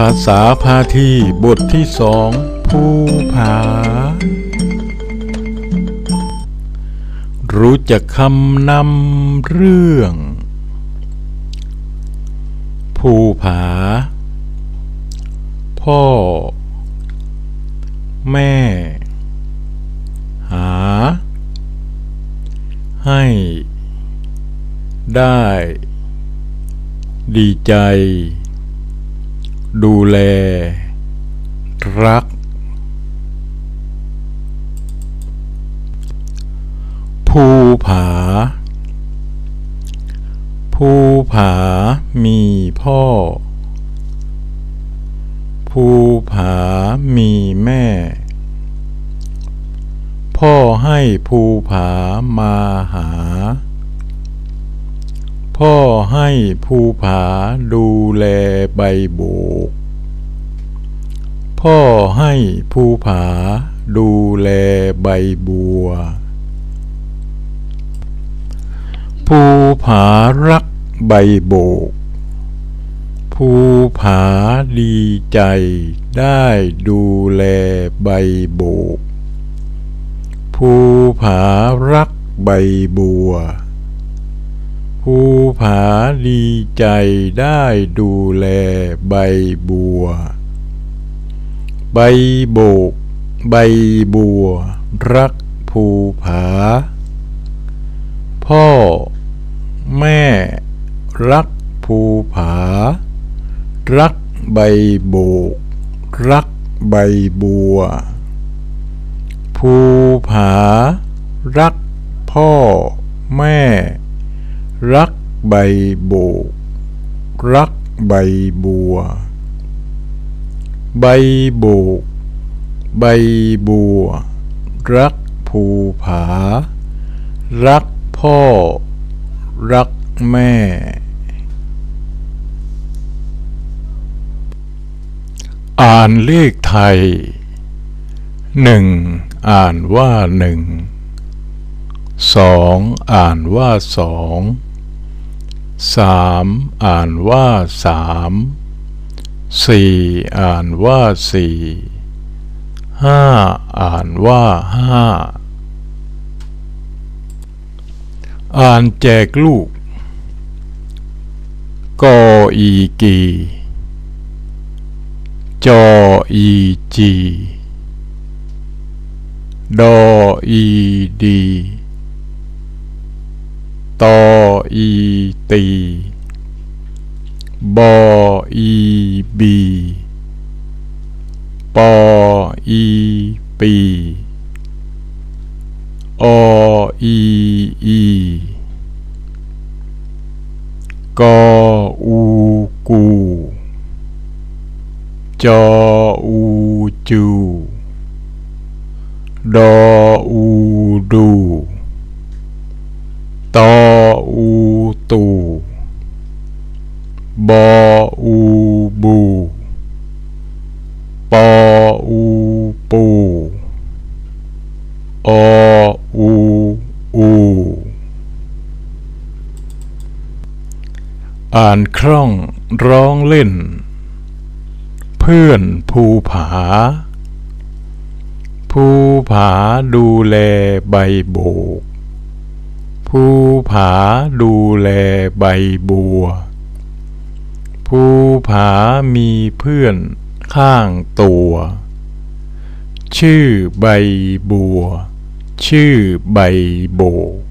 ภาษาพาทีบทที่สองผู้ผา รู้จักคำนำเรื่องผู้ผา พ่อ แม่ หา ให้ ได้ ดีใจ ดูแล รัก ภูผา ภูผามีพ่อ ภูผามีแม่ พ่อให้ภูผามาหา พ่อให้ภูผาดูแลใบโบก พ่อให้ภูผาดูแลใบบัว ภูผารักใบโบก ภูผาดีใจได้ดูแลใบโบก ภูผารักใบบัว ภูผาดีใจได้ดูแลใบบัว ใบโบก ใบบัว รักภูผา พ่อ แม่ รักภูผา รักใบโบก รักใบบัว ภูผา รักพ่อ แม่ รักใบโบก รักใบบัว ใบโบก ใบบัว รักภูผา รักพ่อ รักแม่ อ่านเลขไทยหนึ่งอ่านว่าหนึ่งสองอ่านว่าสอง สามอ่านว่าสามสี่อ่านว่าสี่ห้าอ่านว่าห้าอ่านแจกลูกกออีกีจออีจีดออีดี ตออีตีบออีบีปออีปีออีอีกออูกูจออูจูดออูดู ตออูตูบออูบูปออูปูออูอูอ่านคล่องร้องเล่น เพื่อนภูผา ภูผาดูแลใบโบก ภูผาดูแลใบบัว ภูผามีเพื่อนข้างตัว ชื่อใบบัว ชื่อใบโบก